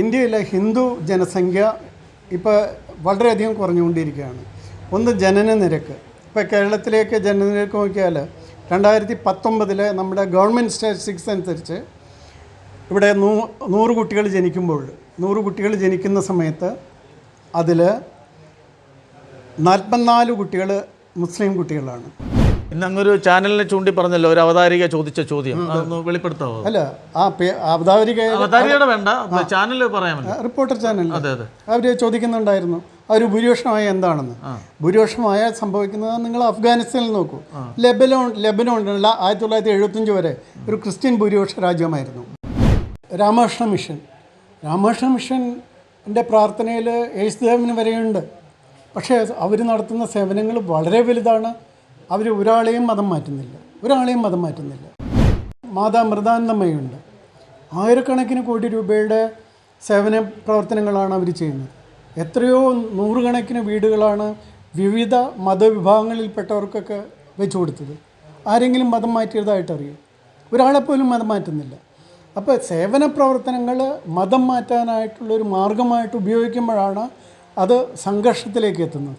ഇന്ത്യയിലെ ഹിന്ദു ജനസംഖ്യ ഇപ്പോൾ വളരെയധികം കുറഞ്ഞുകൊണ്ടിരിക്കുകയാണ്. ഒന്ന് ജനന നിരക്ക്. ഇപ്പോൾ കേരളത്തിലേക്ക് ജനനനിരക്ക് നോക്കിയാൽ രണ്ടായിരത്തി പത്തൊമ്പതിലെ നമ്മുടെ ഗവൺമെന്റ് സ്റ്റാറ്റിസ്റ്റിക്സ് അനുസരിച്ച് ഇവിടെ നൂ നൂറ് കുട്ടികൾ ജനിക്കുമ്പോൾ നൂറ് കുട്ടികൾ ജനിക്കുന്ന സമയത്ത് അതിൽ നാൽപ്പത്തിനാല് കുട്ടികൾ മുസ്ലിം കുട്ടികളാണ്. ഇന്ന് അങ്ങൊരു ചാനലിനെ ചൂണ്ടി പറഞ്ഞല്ലോ ഒരു അവതാരിക ചോദിച്ച ചോദ്യം. അതൊന്ന് വെളിപ്പെടുത്താവോ? അല്ല ആ അവതാരിക അവതാരികയുടെ വേണ്ട ചാനൽ പറയാമല്ലോ റിപ്പോർട്ടർ ചാനൽ അതെ അതെ. അവർ ചോദിക്കുന്നുണ്ടായിരുന്നു അവർ ഭൂരിപക്ഷമായ എന്താണെന്ന്? ഭൂരിപക്ഷമായ സംഭവിക്കുന്നത് നിങ്ങൾ അഫ്ഗാനിസ്ഥാനിൽ നോക്കൂ. ലെബനോൺ ലെബനോണിലുള്ള ആയിരത്തി തൊള്ളായിരത്തി എഴുപത്തഞ്ച് വരെ ഒരു ക്രിസ്ത്യൻ ഭൂരിപക്ഷ രാജ്യമായിരുന്നു. രാമകൃഷ്ണ മിഷൻ. രാമകൃഷ്ണ മിഷന്റെ പ്രാർത്ഥനയിൽ യേശുദേവന് വരെയുണ്ട്. പക്ഷേ അവർ നടത്തുന്ന സേവനങ്ങൾ വളരെ വലുതാണ്. അവർ ഒരാളെയും മതം മാറ്റുന്നില്ല ഒരാളെയും മതം മാറ്റുന്നില്ല. മാതാ മൃതാനന്ദമയുണ്ട് ആയിരക്കണക്കിന് കോടി രൂപയുടെ സേവന പ്രവർത്തനങ്ങളാണ് അവർ ചെയ്യുന്നത്. എത്രയോ നൂറുകണക്കിന് വീടുകളാണ് വിവിധ മതവിഭാഗങ്ങളിൽപ്പെട്ടവർക്കൊക്കെ വെച്ചു കൊടുത്തത്. ആരെങ്കിലും മതം മാറ്റിയതായിട്ട് അറിയും. ഒരാളെപ്പോലും മതം മാറ്റുന്നില്ല. അപ്പോൾ സേവന പ്രവർത്തനങ്ങൾ മതം മാറ്റാനായിട്ടുള്ളൊരു മാർഗമായിട്ട് ഉപയോഗിക്കുമ്പോഴാണ് അത് സംഘർഷത്തിലേക്ക് എത്തുന്നത്.